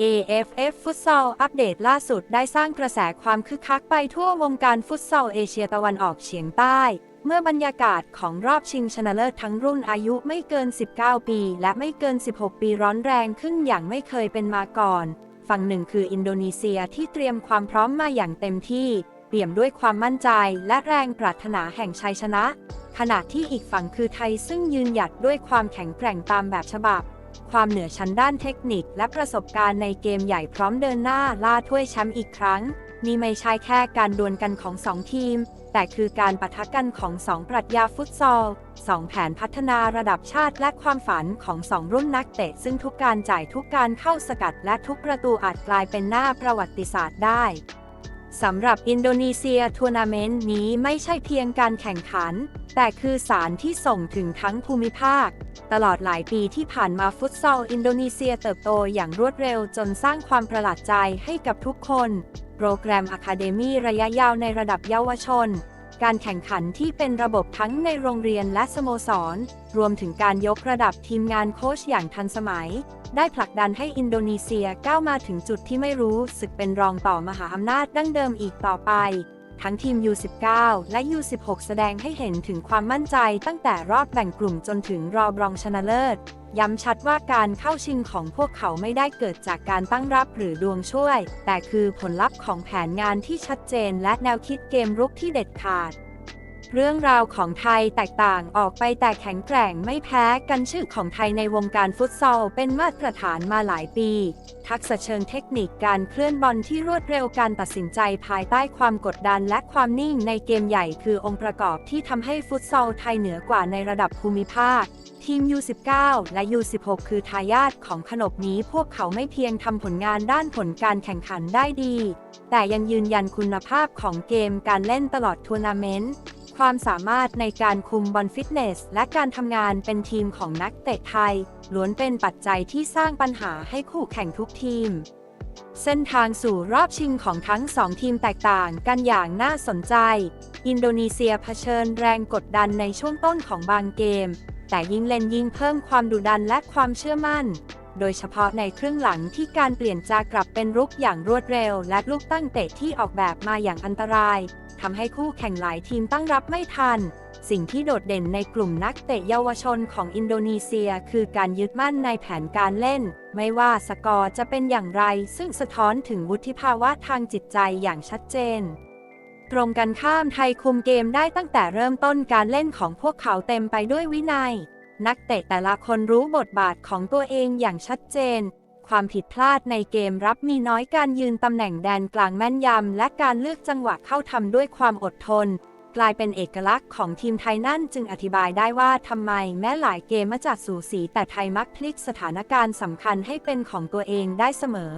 AFF ฟุตซอลอัปเดตล่าสุดได้สร้างกระแสความคึกคักไปทั่ววงการฟุตซอลเอเชียตะวันออกเฉียงใต้ เมื่อบรรยากาศของรอบชิงชนะเลิศทั้งรุ่นอายุไม่เกิน 19 ปี และไม่เกิน 16 ปีร้อนแรงขึ้นอย่างไม่เคยเป็นมาก่อน ฝั่งหนึ่งคืออินโดนีเซียที่เตรียมความพร้อมมาอย่างเต็มที่ เปี่ยมด้วยความมั่นใจและแรงปรารถนาแห่งชัยชนะ ขณะที่อีกฝั่งคือไทยซึ่งยืนหยัดด้วยความแข็งแกร่งตามแบบฉบับ ความเหนือชั้นด้านเทคนิคและประสบการณ์ในเกมใหญ่พร้อมเดินหน้าล่าถ้วยแชมป์อีกครั้ง นี่ไม่ใช่แค่การดวลกันของสองทีม แต่คือการปะทะกันของสองปรัชญาฟุตซอลสองแผนพัฒนาระดับชาติและความฝันของสองรุ่นนักเตะ ซึ่งทุกการจ่ายทุกการเข้าสกัดและทุกประตูอาจกลายเป็นหน้าประวัติศาสตร์ได้ สำหรับอินโดนีเซียทัวร์นาเมนต์นี้ไม่ใช่เพียงการแข่งขัน แต่คือสารที่ส่งถึงทั้งภูมิภาค ตลอดหลายปีที่ผ่านมาฟุตซอลอินโดนีเซียเติบโตอย่างรวดเร็วจนสร้างความประหลาดใจให้กับทุกคน โปรแกรมอะคาเดมีระยะยาวในระดับเยาวชน การแข่งขันที่เป็นระบบทั้งในโรงเรียนและสโมสร รวมถึงการยกระดับทีมงานโค้ชอย่างทันสมัย ได้ผลักดันให้อินโดนีเซียก้าวมาถึงจุดที่ไม่รู้สึกเป็นรองต่อมหาอำนาจดั้งเดิมอีกต่อไป ทั้งทีม U19 และ U16 แสดงให้เห็นถึงความมั่นใจตั้งแต่รอบแบ่งกลุ่มจนถึงรอบรองชนะเลิศ ย้ำชัดว่าการเข้าชิงของพวกเขาไม่ได้เกิดจากการตั้งรับหรือดวงช่วย แต่คือผลลัพธ์ของแผนงานที่ชัดเจนและแนวคิดเกมรุกที่เด็ดขาด เรื่องราวของไทยแตกต่างออกไปแต่แข็งแกร่งไม่แพ้กันชื่อของไทยในวงการฟุตซอลเป็นมาตรฐานมาหลายปี ทักษะเชิงเทคนิคการเคลื่อนบอลที่รวดเร็วการตัดสินใจภายใต้ความกดดันและความนิ่งในเกมใหญ่คือองค์ประกอบที่ทำให้ฟุตซอลไทยเหนือกว่าในระดับภูมิภาคทีม U19 และ U16 คือทายาทของขนบนี้พวกเขาไม่เพียงทำผลงานด้านผลการแข่งขันได้ดี แต่ยังยืนยันคุณภาพของเกมการเล่นตลอดทัวร์นาเมนต์ ความสามารถในการคุมบอลฟิตเนส และการทำงานเป็นทีมของนักเตะไทย ล้วนเป็นปัจจัยที่สร้างปัญหาให้คู่แข่งทุกทีม เส้นทางสู่รอบชิงของทั้งสองทีมแตกต่างกันอย่างน่าสนใจ อินโดนีเซียเผชิญแรงกดดันในช่วงต้นของบางเกม แต่ยิ่งเล่นยิ่งเพิ่มความดุดันและความเชื่อมั่น โดยเฉพาะในครึ่งหลังที่การเปลี่ยนจากกลับเป็นรุกอย่างรวดเร็ว และลูกตั้งเตะที่ออกแบบมาอย่างอันตรายทำให้คู่แข่งหลายทีมตั้งรับไม่ทัน สิ่งที่โดดเด่นในกลุ่มนักเตะเยาวชนของอินโดนีเซียคือการยึดมั่นในแผนการเล่น ไม่ว่าสกอร์จะเป็นอย่างไร ซึ่งสะท้อนถึงวุฒิภาวะทางจิตใจอย่างชัดเจนตรงกันข้ามไทยคุมเกมได้ตั้งแต่เริ่มต้นการเล่นของพวกเขาเต็มไปด้วยวินัย นักเตะแต่ละคนรู้บทบาทของตัวเองอย่างชัดเจน ความผิดพลาดในเกมรับมีน้อยการยืนตำแหน่งแดนกลางแม่นยำ และการเลือกจังหวะเข้าทำด้วยความอดทน กลายเป็นเอกลักษณ์ของทีมไทยนั่นจึงอธิบายได้ว่าทำไมแม้หลายเกมมาจากสูสีแต่ไทยมักพลิกสถานการณ์สำคัญให้เป็นของตัวเองได้เสมอ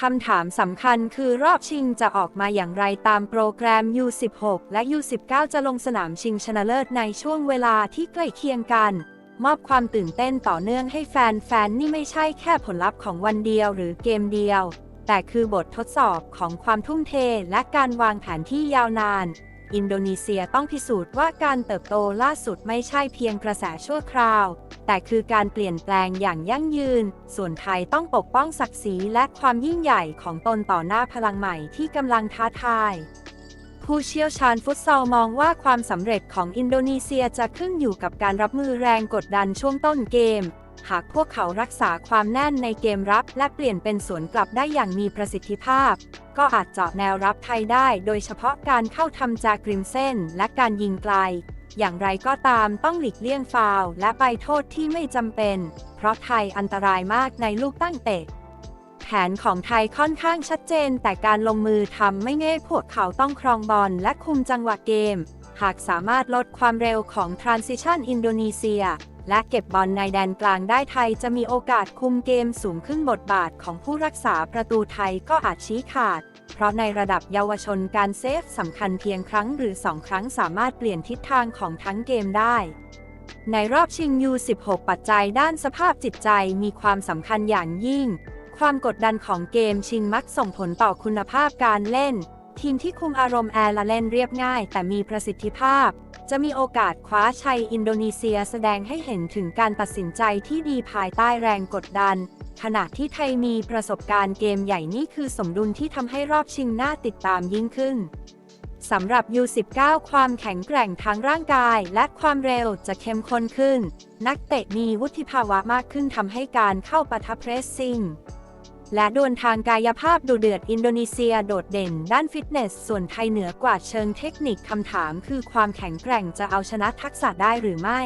คำถามสำคัญคือรอบชิงจะออกมาอย่างไรตามโปรแกรม U16 และ U19 จะลงสนามชิงชนะเลิศในช่วงเวลาที่ใกล้เคียงกัน มอบความตื่นเต้นต่อเนื่องให้แฟนๆ นี่ไม่ใช่แค่ผลลัพธ์ของวันเดียวหรือเกมเดียว แต่คือบททดสอบของความทุ่มเทและการวางแผนที่ยาวนาน อินโดนีเซียต้องพิสูจน์ว่าการเติบโตล่าสุดไม่ใช่เพียงกระแสชั่วคราว แต่คือการเปลี่ยนแปลงอย่างยั่งยืน ส่วนไทยต้องปกป้องศักดิ์ศรีและความยิ่งใหญ่ของตนต่อหน้าพลังใหม่ที่กำลังท้าทาย ผู้เชี่ยวชาญฟุตซอลมองว่าความสำเร็จของอินโดนีเซียจะขึ้นอยู่กับการรับมือแรงกดดันช่วงต้นเกม หากพวกเขารักษาความแน่นในเกมรับ และเปลี่ยนเป็นสวนกลับได้อย่างมีประสิทธิภาพ ก็อาจเจาะแนวรับไทยได้ โดยเฉพาะการเข้าทำจากริมเส้น และการยิงไกล อย่างไรก็ตามต้องหลีกเลี่ยงฟาวล์และไปโทษที่ไม่จำเป็น เพราะไทยอันตรายมากในลูกตั้งเตะ แผนของไทยค่อนข้างชัดเจน แต่การลงมือทำไม่ง่ายพวกเขาต้องครองบอลและคุมจังหวะเกม หากสามารถลดความเร็วของทรานซิชันอินโดนีเซีย และเก็บบอลในแดนกลางได้ไทยจะมีโอกาสคุมเกมสูงขึ้นบทบาทของผู้รักษาประตูไทยก็อาจชี้ขาด เพราะในระดับเยาวชนการเซฟสำคัญเพียงครั้งหรือสองครั้งสามารถเปลี่ยนทิศทางของทั้งเกมได้ ในรอบชิง U16 ปัจจัยด้านสภาพจิตใจมีความสำคัญอย่างยิ่ง ความกดดันของเกมชิงมักส่งผลต่อคุณภาพการเล่น ทีมที่คุมอารมณ์แอร์และเล่นเรียบง่าย แต่มีประสิทธิภาพ จะมีโอกาสคว้าชัยอินโดนีเซียแสดงให้เห็นถึงการตัดสินใจที่ดีภายใต้แรงกดดัน ขณะที่ไทยมีประสบการณ์เกมใหญ่นี่คือสมดุลที่ทำให้รอบชิงน่าติดตามยิ่งขึ้นสำหรับ U19 ความแข็งแกร่งทางร่างกายและความเร็วจะเข้มข้นขึ้น นักเตะมีวุฒิภาวะมากขึ้นทำให้การเข้าปะทะเพรสซิ่ง และดวลทางกายภาพดูเดือดอินโดนีเซียโดดเด่นด้านฟิตเนส ส่วนไทยเหนือกว่าเชิงเทคนิคคำถามคือความแข็งแกร่งจะเอาชนะทักษะได้หรือไม่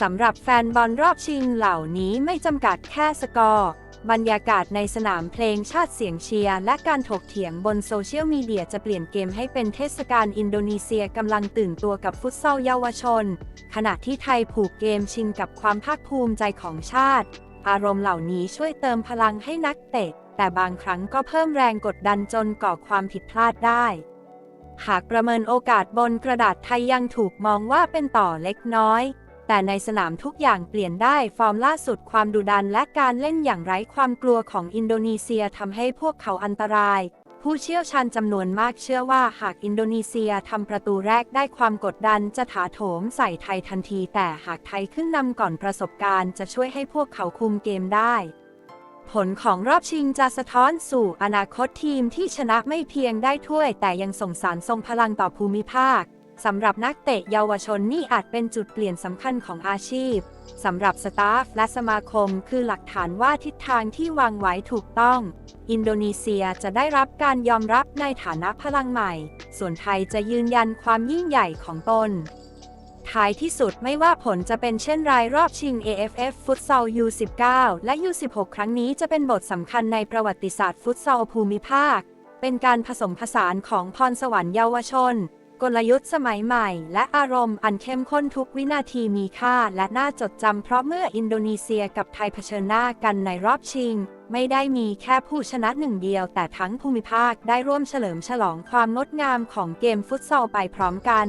สำหรับแฟนบอลรอบชิงเหล่านี้ไม่จำกัดแค่สกอร์ บรรยากาศในสนามเพลงชาติเสียงเชียร์และการถกเถียงบนโซเชียลมีเดียจะเปลี่ยนเกมให้เป็นเทศกาลอินโดนีเซียกำลังตื่นตัวกับฟุตซอลเยาวชน ขณะที่ไทยผูกเกมชิงกับความภาคภูมิใจของชาติ อารมณ์เหล่านี้ช่วยเติมพลังให้นักเตะ แต่บางครั้งก็เพิ่มแรงกดดันจนก่อความผิดพลาดได้ หากประเมินโอกาสบนกระดาษไทยยังถูกมองว่าเป็นต่อเล็กน้อย แต่ในสนามทุกอย่างเปลี่ยนได้ฟอร์มล่าสุดความดุดันและการเล่นอย่างไร้ความกลัวของอินโดนีเซียทำให้พวกเขาอันตราย ผู้เชี่ยวชาญจำนวนมากเชื่อว่าหากอินโดนีเซียทำประตูแรกได้ความกดดันจะถาโถมใส่ไทยทันที แต่หากไทยขึ้นนำก่อนประสบการณ์จะช่วยให้พวกเขาคุมเกมได้ ผลของรอบชิงจะสะท้อนสู่อนาคตทีมที่ชนะไม่เพียงได้ถ้วย แต่ยังส่งสารทรงพลังต่อภูมิภาค สำหรับนักเตะเยาวชนนี่อาจเป็นจุดเปลี่ยนสำคัญของอาชีพ สำหรับสตาฟและสมาคมคือหลักฐานว่าทิศทางที่วางไว้ถูกต้อง อินโดนีเซียจะได้รับการยอมรับในฐานะพลังใหม่ ส่วนไทยจะยืนยันความยิ่งใหญ่ของตนท้ายที่สุดไม่ว่าผลจะเป็นเช่นไรรอบชิง AFF ฟุตซอล U19 และ U16 ครั้งนี้จะเป็นบทสำคัญในประวัติศาสตร์ฟุตซอลภูมิภาค เป็นการผสมผสานของพรสวรรค์เยาวชน กลยุทธ์สมัยใหม่ และอารมณ์อันเข้มข้นทุกวินาทีมีค่าและน่าจดจำเพราะเมื่ออินโดนีเซียกับไทยเผชิญหน้ากันในรอบชิง ไม่ได้มีแค่ผู้ชนะหนึ่งเดียว แต่ทั้งภูมิภาคได้ร่วมเฉลิมฉลองความงดงามของเกมฟุตซอลไปพร้อมกัน